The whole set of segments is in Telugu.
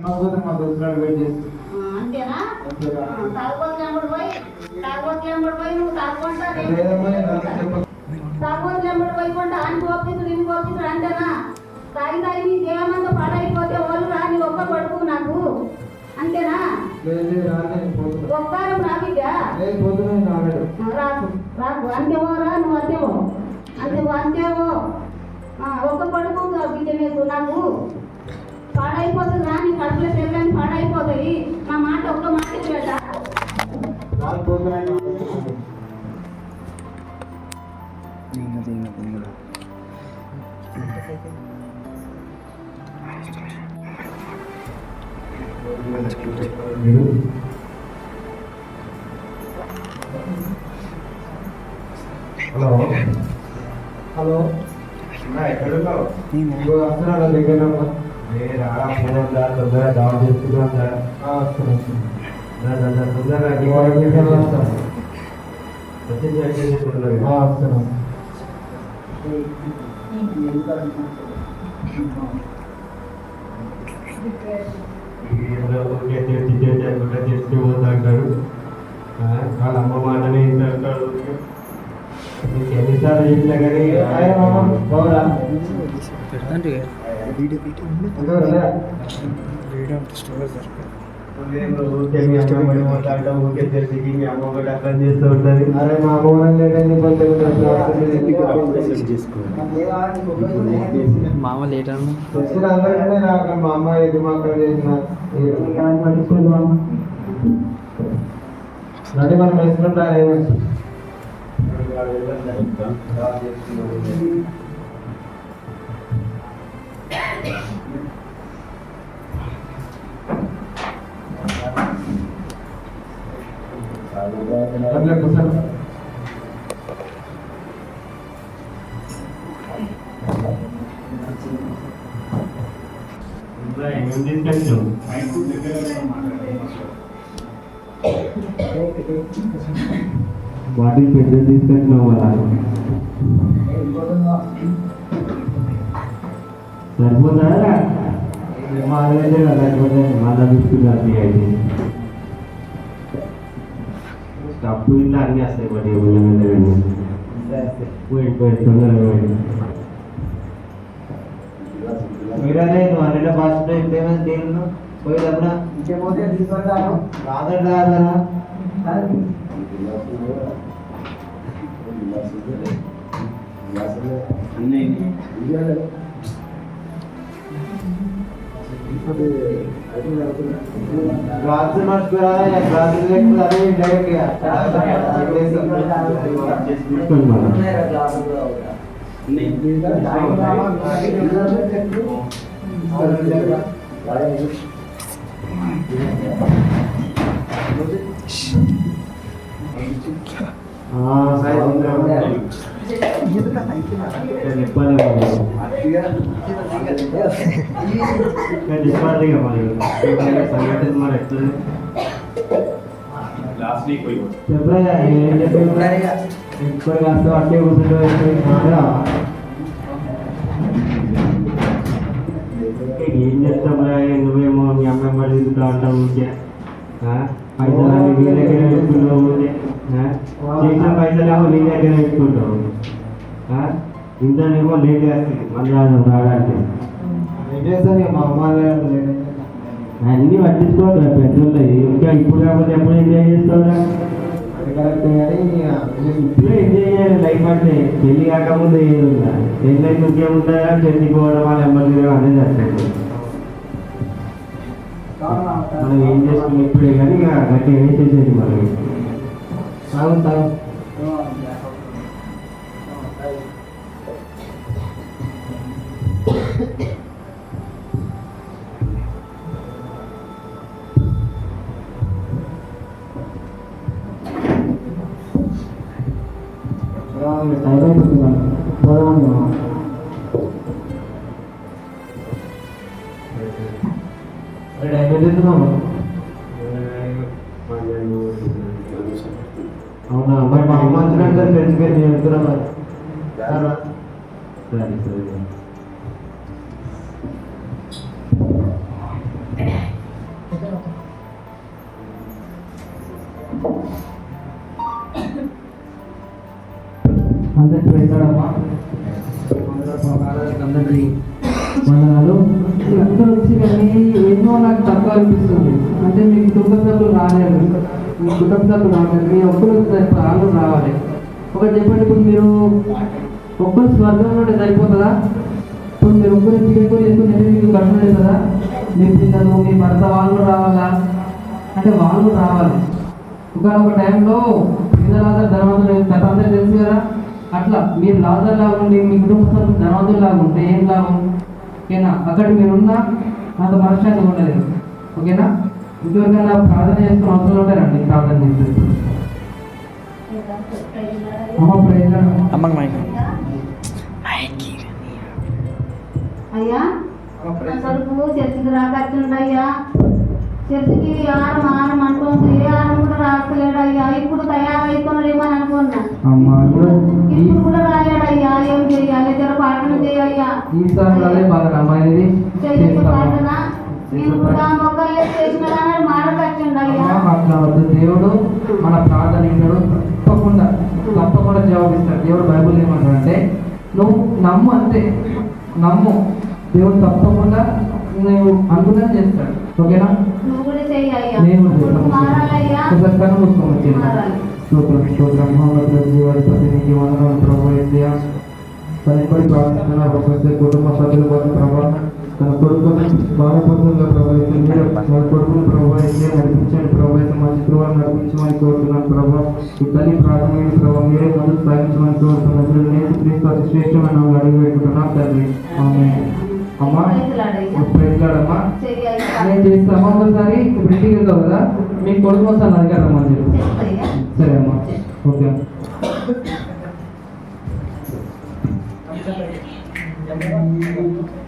మా దోస్తులు వెయిట్ అంతేనా? తాగుబోతులు ఎంబడి పోయి తాగుబోతులు ఎంబడి పోయి నువ్వు తాగుకుంటా. తాగుబోతులు ఎంబడి పోయికుంటా అని కోపిస్తుడు ఇన్ని కోపిస్తుడు అంతేనా? తాగి తాగి నీ పాడైపోతే వాళ్ళు రా నీ ఒక్క పడుకు నాకు. అంతేనా? రాను ఒక్కరం రా బిడ్డ లేదు పోతున్నా నేను రాలేడు రాకు రాకు. అంతేమో రా నువ్వు అంతేమో. అంతేమో ఆ, ఒక్క పడుకు బిడ్డ నాకు? పాడైపోతుంది? రా నీ కడుపులో పిల్లని పాడైపోతాయి. నా మాట ఒక్క మాట నేను. హలో. హలో. ఎక్కడున్నావు? వస్తున్నాడు దగ్గర. తొందరగా డౌన్ వస్తున్నా, వస్తున్నా. తొందరగా వస్తాను. ఆ, వాళ్ళ అమ్మ మాటనే నీకు ఎన్నిసార్లు చెప్పినా కానీ అయ్యో మామ, బాగురా? పెడతాంటే ఎందుకు రా? వీడియో స్టోరేజ్ నువ్వేమో ఊరికే మీ అమ్మ పడి మాట్లాడటం ఊరికే తెలిసి మీ అమ్మ ఒకటి అర్థం చేస్తూ ఉంటుంది అరే మా అమ్మ లేదండి కొంచెం మామ లేట్ అన్న వచ్చిన అందరికీ నాకు మా అమ్మ ఇది మా అక్కడ చేసిన పట్టించుకోదు మా అమ్మ నడి మనం వేసుకుంటా అట్లా కూర్చోండి ఇంకా ఏమేమి తీసుకొచ్చావు బాటిల్ పెద్ద తీసుకొచ్చినావు కదా సరిపోతుందా మా అదే కదా లేకపోతే మళ్ళా తీసుకున్నారు అయితే తప్పు ఇంట్లో అన్నీ వస్తాయి బట్ ఏమైనా వెళ్ళండి పోయి పోయి తొందరగా పోయి మీరనే నువ్వు అన్నిట ఫాస్ట్ ఇంకేమైనా తేలిను పోయేటప్పుడు ఇంకేపోతే తీసుకుంటాను రాదండి రాదనా రాత్రి మర్చిపోయా రాత్రి లేకపోతే అదే డైరెక్ట్ తీసుకొని మళ్ళా చెప్పాలి చెప్పాలి ఇక మరి సంగతి మరి ఎట్లా చెప్పరా ఏం చెప్పారు ఇప్పుడు కాస్త అట్టే కూర్చుంటే ఏం చేస్తావురా నువ్వేమో మీ అమ్మ ఎంబడి తిరుగుతా ఉంటావు ఊరికే ఆ? పైసలు చేసిన పైసలేమో నీ దగ్గర పెట్టుకుంటావు? ఇంతనేమో లేట్ చేస్తుంది. మళ్ళీ రావడానికి. అన్నీ పట్టించుకోవద్దు పెట్రోల్ ఇంకా ఇప్పుడు కాకపోతే ఎప్పుడు ఎంజాయ్ చేస్తావురా? ఇప్పుడే ఎంజాయ్ చేయాలి. లైఫ్ అంటే పెళ్ళి కాకముందు ఏది ఉందా పెళ్ళి అయితే ఇంకేముంటుందా పెళ్ళికి పోవడం వాళ్ళ ఎంబడి అనేది వస్తుంది మనం ఏం చేసుకుని ఇప్పుడే కానీ ఇక గట్టి వేసేసేది మనం sáu bên tay đúng không rồi tại đây mình là bao lâu rồi ở đây mới không మీ ఒక్కరు వాళ్ళు రావాలి. ఒకటి చెప్పండి ఇప్పుడు మీరు ఒక్కరు స్వర్గంలో ఉంటే సరిపోతుందా? ఇప్పుడు మీరు ఒక్కరు ఎక్కువ చేసుకుని మీకు కష్టం అవుతుందా మీ పిల్లలు మీ భర్త వాళ్ళు రావాలా? అంటే వాళ్ళు రావాలి. ఒకనొక టైంలో లాజర్ ధనవంతుడు గత అందరూ తెలుసు కదా? అట్లా మీరు లాజర్ లాగా ఉండి మీ కుటుంబ సభ్యులు ధనవంతులు లాగా ఉంటే ఏం లాభం? ఓకేనా? అక్కడ మీరున్నా అంత మనశ్శాంతి ఉండలేదు ఓకేనా? ఇంకెవరికైనా ప్రార్థన చేసుకుని అవసరం ఉంటారండి ప్రార్థన చేస్తే. అమ్మ అమ్మకి మైక్. అయ్యా నా కొడుకు చర్చికి రాకొచ్చిండయ్యా. చర్చికి ఆరం ఆరం అంటుంది. ఏ ఆరం కూడా రాస్తలేడయ్యా. ఇప్పుడు తయారైపోయినాడేమని అనుకున్నా. అమ్మ ఇప్పుడు కూడా రాలేడయ్యా. ఏం చెయ్యాలి జర ప్రార్థన చేయయ్యా ఈసారి అదే బాగా అమ్మ ఇది చెయ్యి చేస్తాము ప్రార్థన నేను కూడా మొక్కలు చేసిన అట్లా వద్దు దేవుడు మన ప్రార్థన విన్నాడు తప్పకుండా. తప్పకుండా జవాబిస్తాడు దేవుడు బైబుల్ ఏమంటాడు అంటే నువ్వు నమ్ము అంతే. నమ్ము. దేవుడు తప్పకుండా నువ్వు అనుకున్నది చేస్తాడు. ఓకేనా? నేను స్తోత్రం స్తోత్రం. వందనాలు. ప్రార్థన కుటుంబ సభ్యుల కోసం తన కొడుకు బాధపడుతున్న ప్రభావ మీరు తన కొడుకుని ప్రభావ అయితే నడిపించండి. ప్రభావ అయితే మంచి కృపను నడిపించమని కోరుతున్నాను ప్రభావ ఈ తల్లి ప్రార్థన ప్రభావ మీరే ముందుకు సాగించమని కోరుతున్నాను. నేను క్రీస్తు అతి శ్రేష్టమైన అడిగి పెట్టుకుంటున్నాను తండ్రి. ఆమె అమ్మా ప్రైజ్లాడయ్యా. ప్రైజ్లాడమ్మా చెయ్యయ్యా నేను చేస్తామా ఒకసారి ఇంటికి వెళ్తావు కదా? మీ కొడుకు వస్తాను అడిగారమ్మా చెప్పు. చెయ్యయ్యా సరే అమ్మా. ఓకే ఏందో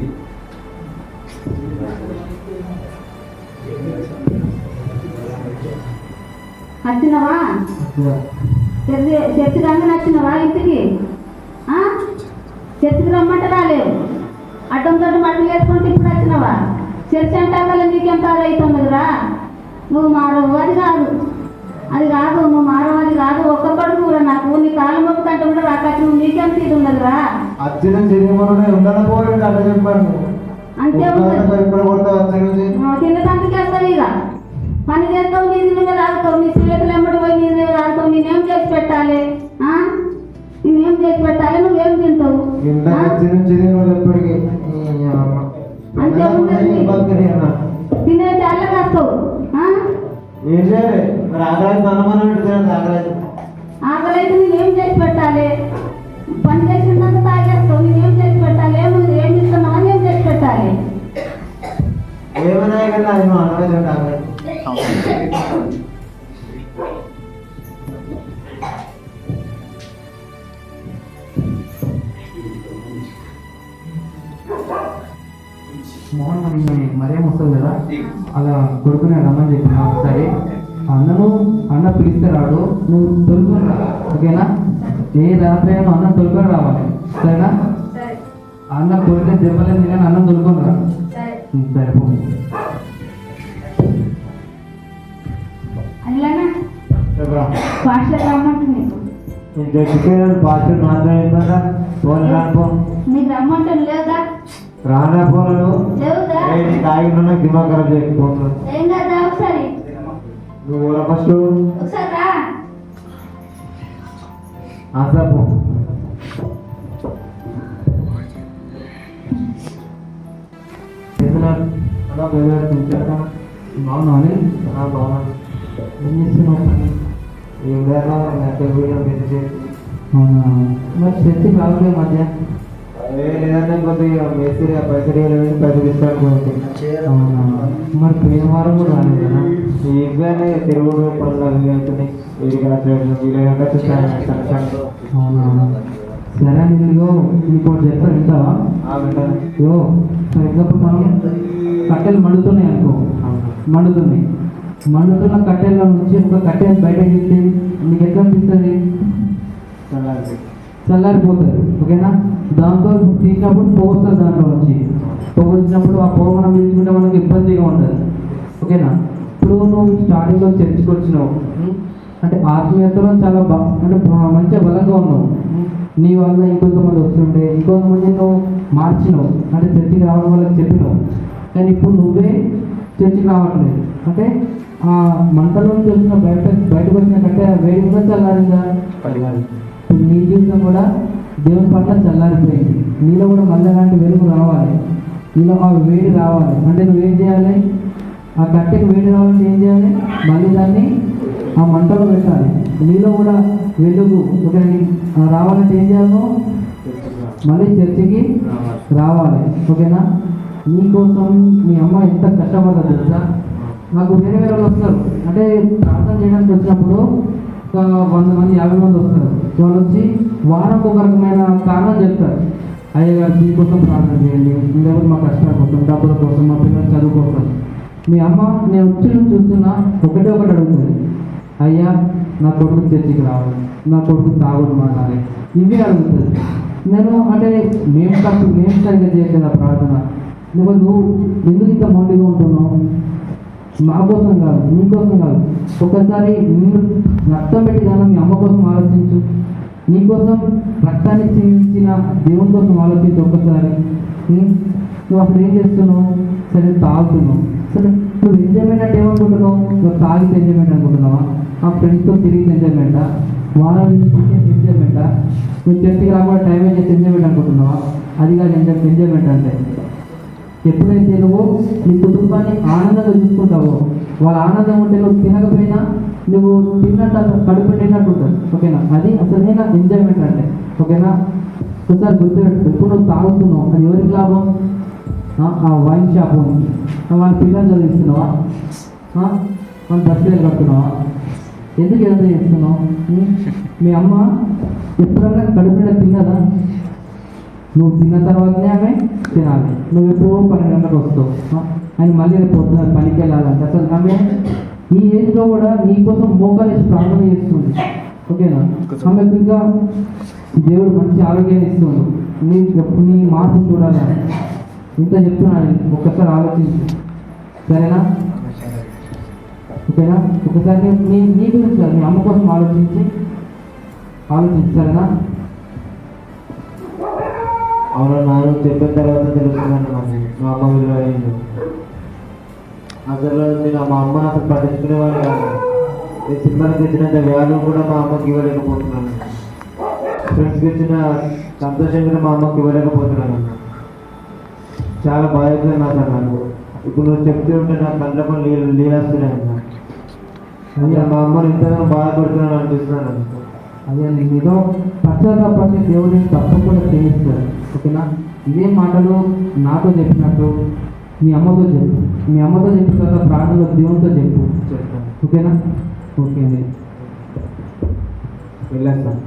వచ్చినవా చర్చి అందరూ వచ్చినవా ఇంటికి? చర్చికి రమ్మంటే రాలేవు అడ్డం తోటి మట్టలు వేసుకుంటే ఇప్పుడు వచ్చినవా చర్చి అంటే అక్కడ నీకేం బాధ అవుతున్నదిరా నువ్వు మారవు అది కాదు. అది కాదు నువ్వు మారవు అది కాదు. ఒక్క కొడుకు కూడా నాకు. నీ కాలు మొక్కుతంటే కూడా రాకచ్చి నువ్వు నీకేం ఉండకపోయింది అట్లా చెప్పాను. అంతే నుంచి తినడానికి వస్తావు ఇక. పని చేస్తావు నీ మీద రాస్తావు నీ చేతులు ఎమ్మడి పోయి నీ మీద రాస్తావు నేనేం చేసి పెట్టాలి? నేనేం చేసి పెట్టాలి? నువ్వేం తింటావు. అంతే. తినే పెడుతున్నాను ఆకలి ఆకలైతే నేనేం చేసి పెట్టాలి? పని చేసినంత తాగేస్తావు. నేనేం చేసి పెట్టాలి? ఏం ఏం ఇస్తున్నావు అని ఏం చేసి పెట్టాలి? ఏమైనా మోహన్ మరి వస్తుంది కదా అలా కొడుకుని రమ్మని చెప్పిన ఒకసారి అన్నను అన్న పిలిస్తే రాడు నువ్వు తొలుకొని రా ఓకేనా ఏ రాత్రి అయినా అన్నం తొలుకొని రావాలి సరేనా సరే అన్న కొడుకు దెబ్బలేదు కానీ అన్నం తొలుకొని రా సరే ఉం, సరే పో అలానా చెప్పరా ఫాస్ట్గా రమ్మంటుంది ఇంకా చికెన్ పాత్ర మాట్లాడిందా ఫోన్ రానుకో నీకు రమ్మంటుంది లేదా రానా ఫోన్లు లేవుదా? నీకు ఆగిన దిమాగ్ ఖరాబ్ చేయకపోతున్నాను ఏం కదా ఒకసారి. నువ్వు ఊర ఫస్ట్? ఒకసారి రా. ఆసాపు అలా బాగున్నాను ఏం చేస్తున్నావు పని? ఏం లేదా నాకు వీడియో మెసేజ్ అవునా మరి చర్చి రావట్లేదు మధ్య లేదంటే కొద్దిగా మేస్త్రి పైసలు పైసలు ఇస్తాను అవునా మరి పోయిన వారం కూడా రాలేదు కదా ఇవన్నీ తిరుగుడు పనులు అవి అవుతున్నాయి అవునా సరే నీకు ఇప్పుడు చెప్తా వింటావా యో ఫర్ ఎగ్జాంపుల్ మనం కట్టెలు మండుతున్నాయి అనుకో మండుతున్నాయి మండుతున్న కట్టెల నుంచి ఒక కట్టెలు బయటకు తీస్తే నీకు ఎట్లా అనిపిస్తుంది? చల్లారి చల్లారిపోతుంది ఓకేనా? దాంతో తీసినప్పుడు పొగ వస్తుంది దాంట్లో నుంచి. పొగ వచ్చినప్పుడు ఆ పొగ మనం పీల్చుకుంటే మనకు ఇబ్బందిగా ఉంటుంది. ఓకేనా? ఇప్పుడు నువ్వు స్టార్టింగ్లో చర్చికి వచ్చినావు? అంటే ఆత్మీయతలో చాలా బా అంటే మంచిగా బలంగా ఉన్నావు? నీ వల్ల ఇంకొంతమంది వస్తుంటే ఇంకొంతమంది నువ్వు మార్చినావు. అంటే చర్చికి రావడం వల్ల చెప్పినావు. కానీ ఇప్పుడు నువ్వే చర్చికి రావట్లేదు. అంటే ఆ మంటలో వచ్చిన బయట బయటకు వచ్చిన కంటే వేడి కూడా చల్లారిందా? చల్లారి ఇప్పుడు నీ జీవితం కూడా దేవుని పట్ల చల్లారిపోయింది. నీలో కూడా మళ్ళీ అలాంటి వెలుగు రావాలి. నీలో ఆ వేడి రావాలి. అంటే నువ్వేం చేయాలి? ఆ కట్టెకి వేడి రావాలంటే ఏం చేయాలి? మళ్ళీ దాన్ని ఆ మంటలో పెట్టాలి. నీలో కూడా వెలుగు. ఆ రావాలంటే ఏం చేయాలి? మళ్ళీ చర్చికి రావాలి. ఓకేనా? నీకోసం మీ అమ్మ ఎంత కష్టపడదు తెలుసా? నాకు వేరే వేరే వాళ్ళు వస్తారు. అంటే ప్రార్థన చేయడానికి వచ్చినప్పుడు ఒక వంద మంది యాభై మంది వస్తారు. వాళ్ళు వచ్చి వారంకు ఒక రకమైన కారణం చెప్తారు. అయ్యగారు దీనికోసం ప్రార్థన చేయండి. లేకపోతే మా కష్టాల కోసం డబ్బుల కోసం మా పిల్లల చదువు కోసం. మీ అమ్మ నేను వచ్చి చూస్తున్నా ఒకటే ఒకటి అడుగుతుంది. అయ్యా నా కొడుకు చర్చికి రావాలి. నా కొడుకు తాగుడు మానాలి ఇవి అడుగుతుంది. నేను అంటే మేము తప్పు మేము సరిగ్గా చేయలేదు ప్రార్థన? నువ్వు నువ్వు ఎందుకు ఇంత మొండిగా ఉంటున్నావు? మా కోసం కాదు నీ కోసం కాదు. ఒకసారి రక్తం పెట్టి కానీ మీ అమ్మ కోసం ఆలోచించు. నీ కోసం రక్తాన్ని చిందించిన దేవుని కోసం ఆలోచించు ఒక్కసారి. నువ్వు అసలు ఏం చేస్తున్నావు? సరే తాగుతున్నావు. సరే నువ్వు ఎంజాయ్మెంట్ అంటే ఏమనుకుంటున్నావు? నువ్వు తాగితే ఎంజాయ్మెంట్ అనుకుంటున్నావా? ఆ ఫ్రెండ్స్తో తిరిగి ఎంజాయ్మెంటా వాళ్ళ ఎంజాయ్మెంటా నువ్వు చర్చికి రాకుండా టైం ఏం చేసి ఎంజాయ్మెంట్ అనుకుంటున్నావా? అది కాదు ఎంజాయ్ ఎంజాయ్మెంట్ అంటే. ఎప్పుడైతే నువ్వు నీ కుటుంబాన్ని ఆనందంగా చూసుకుంటావో వాళ్ళ ఆనందం ఉంటే నువ్వు తినకపోయినా నువ్వు తిన్నట్టు కడుపు నిన్నట్టు ఉంటుంది ఓకేనా? అది అసలైన ఎంజాయ్మెంట్ అంటే. ఓకేనా? ఒకసారి గుర్తుపెట్టు ఎప్పుడు నువ్వు తాగుతున్నావు? అది ఎవరికి లాభం? ఆ, వైన్ షాప్ వాళ్ళ పిల్లలు చదివిస్తున్నావా? వాళ్ళ బస్సులు కడుతున్నావా? ఎందుకు ఏదైనా చేస్తున్నావు? మీ అమ్మ ఎప్పుడన్నా కడుపు తిన్నదా? నువ్వు తిన్న తర్వాతనే ఆమె తినాలి. నువ్వు ఎప్పుడో పన్నెండు గంటలకు వస్తావు. అని మళ్ళీ పొద్దున పనికి వెళ్ళాలంటే అసలు ఆమె ఈ ఏజ్లో కూడా నీకోసం మోకాలు వేసి ప్రార్థన చేస్తుంది. ఓకేనా? ఆమెకు ఇంకా దేవుడు మంచి ఆరోగ్యాన్ని ఇస్తుంది. నీ నీ మార్పు చూడాలి ఇంత చెప్తున్నాను ఒక్కసారి ఆలోచించు. సరేనా? ఓకేనా? ఒకసారి నీ నీ గురించి మీ అమ్మ కోసం ఆలోచించి. ఆలోచించు సరేనా? అవును నాన్న చెప్పిన తర్వాత తెలుస్తున్నాను నాకు మా అమ్మ విలువ అయ్యింది అసలు నేను మా అమ్మ అసలు పట్టించుకునేవాడు కాదు. ఈ సినిమాకి ఇచ్చినంత వ్యాల్యూ కూడా మా అమ్మకి ఇవ్వలేకపోతున్నాను. ఫ్రెండ్స్కి ఇచ్చిన సంతోషం కూడా మా అమ్మకి ఇవ్వలేకపోతున్నాను. చాలా బాధ్యతలు నాకు నాకు ఇప్పుడు నువ్వు చెప్తూ ఉంటే నా కళ్ళకు నీళ్ళు నీళ్ళొస్తున్నాయి అన్న అయ్యా మా అమ్మను ఇంతగా బాధపడుతున్నాను అనిపిస్తున్నాను అయ్యా అదే మీలో పశ్చాత్తాపడి దేవుడిని తప్పకుండా చేయిస్తాను ఓకేనా ఇదే మాటలు నాతో చెప్పినట్టు మీ అమ్మతో చెప్పు. మీ అమ్మతో చెప్పిన తర్వాత ప్రార్థనలో దేవునితో చెప్పు. చెప్తాను. ఓకేనా? ఓకే అండి. వెళ్ళేస్తాను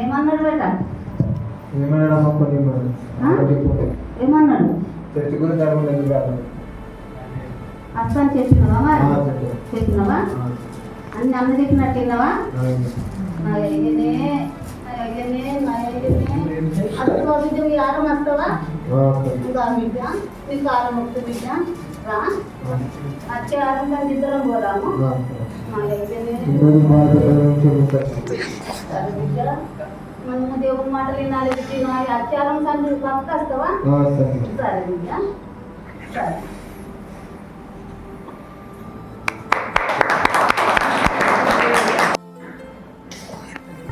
ఏమన్నాడు బేట ఏమైనా కొన్ని ఆ? ఏమన్నాడు? చర్చి గురించి అడగలేదు ఎందుకు రాదు? అర్థం చేసినావా. చేసినావా అన్ని అన్న చెప్పినట్టు విన్నావా? అయింది. నా అయ్యనే నా అయ్యనే నా అయ్యనే అప్పుడు బిడ్డ మీ ఆరం వస్తావా? ఆ, ఓకే. ఇంకా బిడ్డ మీకు ఆరం వస్తుంది బిడ్డ. రా. ఆ, వచ్చే ఆరం కానీ ఇద్దరం పోదాము. మనము మాటలు వినాలి. కానీ పక్క వస్తావా. సరే బిడ్డ సరే.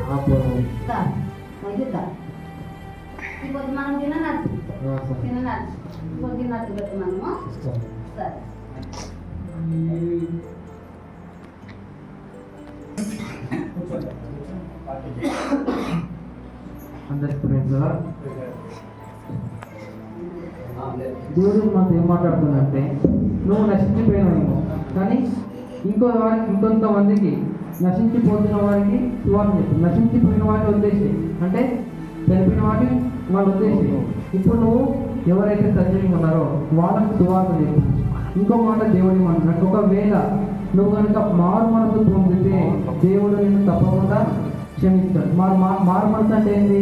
ఆ, మనం మనము సరే. అందరికి దేవుడు మాతో ఏం మాట్లాడుతుందంటే నువ్వు నశించిపోయినావు కానీ ఇంకో వారికి ఇంకొంతమందికి నశించిపోతున్న వారికి సువార్త చెప్పు నశించిపోయిన వాటి వదిలేసి అంటే చనిపోయిన వాటిని వాళ్ళు వదిలేసి ఇప్పుడు నువ్వు ఎవరైతే సజీవంగా ఉన్నారో వాళ్ళకి సువార్త చెప్పు ఇంకో మాట దేవుడి మాట ఒకవేళ నువ్వు కనుక మారు మనసు పొందితే దేవుడు నేను తప్పకుండా క్షమిస్తాడు. మారు మారు మనసు అంటే ఏంటి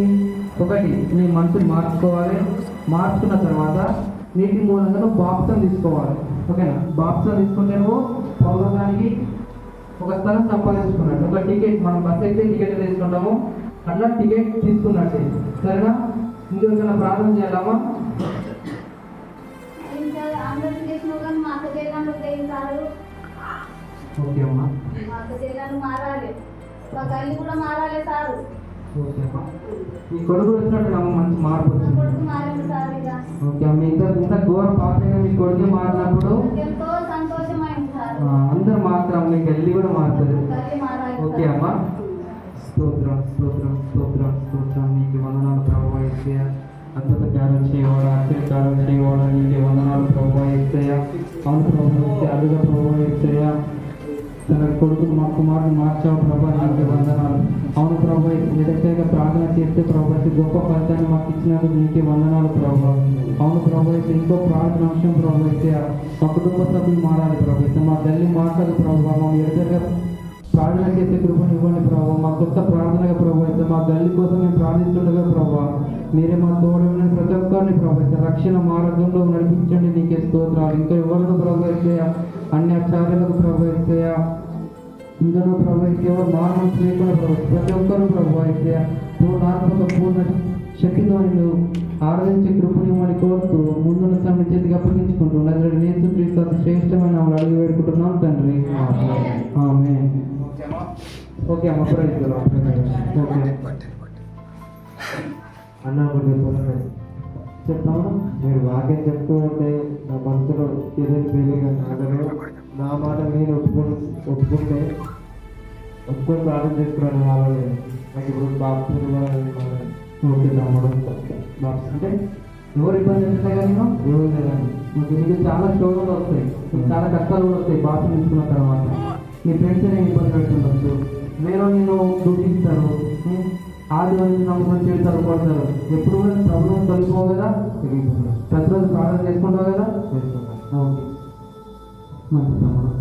ఒకటి నీ మనసును మార్చుకోవాలి. మార్చుకున్న తర్వాత నీటి మూలంగా నువ్వు బాప్సం తీసుకోవాలి. ఓకేనా? బాప్సం తీసుకుంటే నువ్వు పౌరవానికి ఒక స్థలం సంపాదించుకున్నట్టు ఒక టికెట్ మనం బస్ అయితే టికెట్ తీసుకుంటాము. అట్లా టికెట్ తీసుకున్నట్టే. సరేనా? ఇంకెవరికైనా ప్రార్థన చేయాలమ్మా? ఓకే అమ్మా. మా అక్క చెల్లెళ్ళు మారాలి. మా తల్లి కూడా మారాలి సారు. ఓకే అమ్మా. మీ కొడుకు వచ్చినట్టు మంచి మార్పు వచ్చింది. ఓకే అమ్మ. ఇంత ఇంత ఘోర పాపంగా మీ కొడుకు మారినప్పుడు ఎంతో ఆ, అందరు మాత్రం మీకు వెళ్ళి కూడా మారాలి ఓకే. అమ్మా. స్తోత్రం స్తోత్రం స్తోత్రం స్తోత్రం. నీకు వందనాలు ప్రభావ ఇస్తాయ అద్భుత కార్యం చేయవాడు ఆశ్చర్యకారం చేయవాడు. నీకు వందనాలు ప్రభావ ఇస్తాయ అవును ప్రభావ ఇస్తే అడుగు ప్రభావ ఇస్తాయ తన కొడుకు మా కుమారుని మార్చావు ప్రభా నీకు వందనాలు. అవును ప్రభా నిరక్షగా ప్రార్థన చేస్తే ప్రభా గొప్ప ఫలితాన్ని మాకు ఇచ్చినందుకు నీకే వందనాలు ప్రభా. అవును ప్రభా అయితే ఇంకో ప్రార్థన అంశం ప్రభా అయితే మా కుటుంబ సభ్యులు మారాలి ప్రభా. అయితే మా తల్లి మాట్లాడు ప్రభా మా ఎదురుగా ప్రార్థన చేసే కృపను ఇవ్వండి ప్రభావ మా కొత్త ప్రార్థనగా ప్రభావ అయితే మా గల్లి కోసం మేము ప్రార్థిస్తుండగా ప్రభావ మీరే మా తోడమైన ప్రతి ఒక్కరిని ప్రభావ రక్షణ మార్గంలో నడిపించండి నీకే స్తోత్రాలు. ఇంకా ఎవరిని ప్రభావ అన్ని ఆచార్యులకు ప్రభావ ఇందులో ప్రభుత్వ మానవ ఎవరు మార్మం ప్రతి ఒక్కరు ప్రభావ పూర్ణాత్మక పూర్ణ శక్తితో నేను ఆరాధించే కృపని కోరుతూ ముందున్న సమయం చేతికి అప్పగించుకుంటూ నజరుడు నేసు క్రీస్తు శ్రేష్టమైన అడుగు వేడుకుంటున్నాం తండ్రి. ఆమె ఓకే అమ్మ ప్రయత్నం ఓకే. అన్న ఒకటి చెప్తాము మీరు వాక్యం చెప్తూ ఉంటే నా మనసులో ఏదైనా పెరిగిన మాటలు నా మాట నేను ఒప్పుకు ఒప్పుకుంటే ఒప్పుకొని ప్రార్థన చేసుకున్నాను వాళ్ళని నాకు ఇప్పుడు బాప్తిని ఓకే తమ్ముడు బాక్స్ అంటే ఎవరు ఇబ్బంది చేసినా కానీ ఎవరు లేదండి మీకు మీకు చాలా శోధనలు వస్తాయి. చాలా కష్టాలు కూడా వస్తాయి బాప్స్ తీసుకున్న తర్వాత. మీ ఫ్రెండ్స్ నేను ఇబ్బంది పెడుతుండొచ్చు. వేరే నేను దూషిస్తాను ఆదివారం నమ్మకం చేస్తారు కొడతారు ఎప్పుడు కూడా ప్రభుత్వం తొలిపోవు కదా? ప్రతిరోజు ప్రార్థన చేసుకుంటావు కదా? చేసుకున్నాను ఓకే. మంచి తమ్ముడు.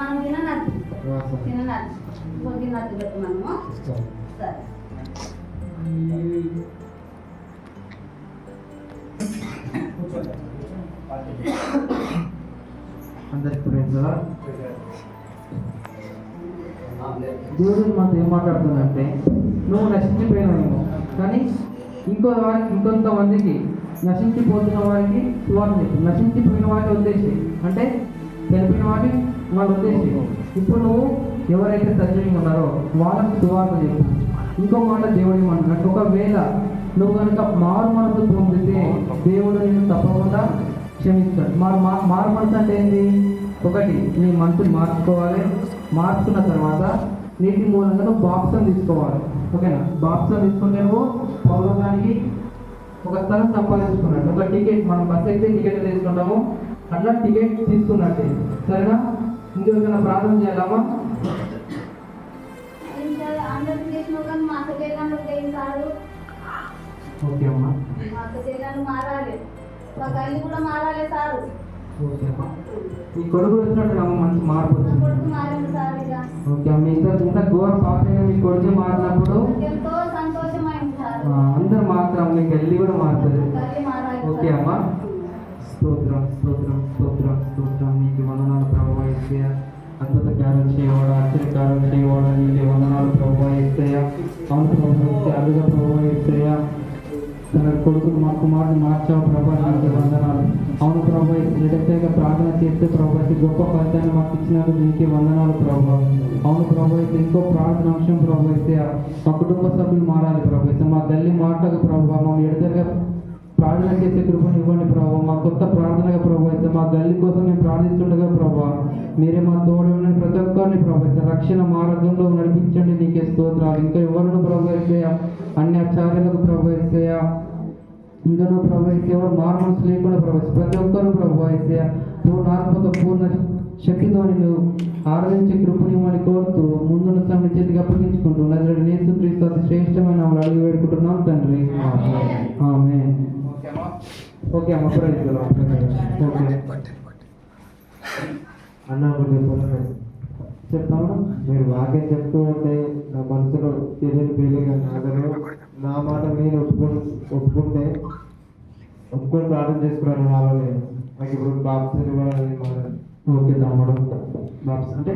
మనం మనము సరే అందరికి కదా దేవుడు మాతో ఏం మాట్లాడుతుందంటే నువ్వు నశించిపోయినావేమో కానీ ఇంకో వారికి ఇంకొంతమందికి నశించిపోతున్న వారికి సువార్త చెప్పు. నశించిపోయిన వారిని ఉద్దేశం అంటే చనిపోయిన వారిని వాళ్ళు ఉద్దేశం ఇప్పుడు నువ్వు ఎవరైతే సజీవంగా ఉన్నారో వాళ్ళకి సువార్త చెప్పు. ఇంకో మాట దేవుడి మాట ఒకవేళ నువ్వు కనుక మారు మనసు పొందితే దేవుడు నేను తప్పకుండా క్షమిస్తాడు. మారు మా- మారు మనసు అంటే ఏంటి ఒకటి నీ మనసుని మార్చుకోవాలి. మార్చుకున్న తర్వాత నీటి మూలంగా నువ్వు బాప్సం తీసుకోవాలి. ఓకేనా? బాప్సం తీసుకుంటే నువ్వు పౌరవానికి ఒక స్థలం సంపాదించుకున్నట్టు ఒక టికెట్ మనం బస్ అయితే టికెట్ తీసుకుంటాము. అట్లా టికెట్ తీసుకున్నట్టే. సరేనా? ఇంకెవరికైనా ప్రార్థన చేయాలమ్మా? ఓకే అమ్మా. మా అక్క చెల్లెళ్ళు మారాలి. మా తల్లి కూడా మారాలి సారు. ఓకే అమ్మా. మీ కొడుకు వచ్చినట్టు అమ్మ మంచి మార్పు నా వచ్చింది. కొడుకు మారింది సార్ ఇక. ఓకే అమ్మ ఇంత ఇంత ఘోర పాపంగా మీ కొడుకు మారినప్పుడు ఎంతో సంతోషమైంది సార్. ఆ, అందరు మాత్రం మీకు వెళ్ళి కూడా మారుతుంది. ఓకే. అమ్మా. స్తోత్రం స్తోత్రం స్తోత్రం స్తోత్రం. నీకు వందనాలు ప్రభావ ఇస్తాయ అద్భుత కార్యం చేయవాడు ఆశ్చర్యకారం చేయవాడు. నీకు వందనాలు ప్రభావ ఇస్తాయ అవును ప్రభావ ఇస్తే అడుగు ప్రభావ ఇస్తాయ తన కొడుకు మా కుమారుని మార్చావు ప్రభా నాకు వందనాలు. అవును ప్రభా నిరక్షగా ప్రార్థన చేస్తే ప్రభా గొప్ప ఫలితాన్ని మాకు ఇచ్చినందుకు నీకే వందనాలు ప్రభా. అవును ప్రభా అయితే ఇంకో ప్రార్థన అంశం ప్రభా అయితే మా కుటుంబ సభ్యులు మారాలి ప్రభా. అయితే మా గల్లి మాటకు ప్రభా మా ఎదురుగా ప్రార్థన చేసే కృపను ఇవ్వండి ప్రభావ మా కొత్త ప్రార్థనగా ప్రభావ మా గల్లి కోసం మేము ప్రార్థిస్తుండగా ప్రభావ మీరే మా తోడు ప్రతి ఒక్కరిని ప్రభావ రక్షణ మార్గంలో నడిపించండి నీకే స్తోత్రాలు. ఇంకా ఎవరిని ప్రభావ అయితే అన్ని ఆచార్యులకు ప్రభావ అయితే ఇంకా నువ్వు ప్రభావ అయితే ఎవరు మార్మల్స్ లేకుండా ప్రభావ ప్రతి ఒక్కరు ప్రభావ అయితే పూర్ణ శక్తితో నేను ఆరాధించే కృపనివ్వని కోరుతూ ముందున్న సమయం చేతికి అప్పగించుకుంటూ నజరుడు నేసు క్రీస్తు అతి శ్రేష్టమైన నామములో అడిగి వేడుకుంటున్నాం తండ్రి. ఆమె ఓకే అమ్మ ప్రైజ్. ఓకే. అన్న ఒకటి చెప్తామా? మీరు వాక్యం చెప్తూ ఉంటే నా మనసులో తెలియని ఫీలింగ్ అసలు నా మాట నేను ఒప్పుకు ఒప్పుకుంటే ఒప్పుకొని ప్రార్థన చేసుకున్నాను నేను నాకు ఇప్పుడు బాప్స్ ఇవ్వాలని మాట. ఓకే తమ్ముడు. బాప్స్ అంటే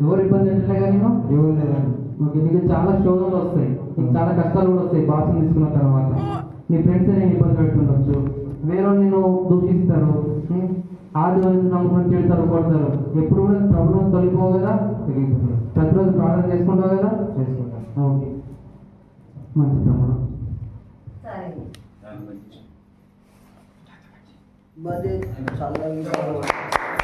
ఎవరు ఇబ్బంది పెట్టలే కానీ ఎవరు లేదండి ఓకే నీకు చాలా శోధనలు వస్తాయి. చాలా కష్టాలు కూడా వస్తాయి బాప్సం తీసుకున్న తర్వాత. నీ ఫ్రెండ్స్ నేను ఇబ్బంది పెడుతుండొచ్చు. వేరే నేను దూషిస్తారు? ఆదివారం నమ్ముకుని తిడతారు కొడతారు. ఎప్పుడు కూడా ప్రభుత్వం తొలిపోవు కదా? ప్రతిరోజు ప్రార్థన చేసుకుంటావు కదా? చేసుకుంటాను ఓకే. మంచి తమ్ముడు. చాలా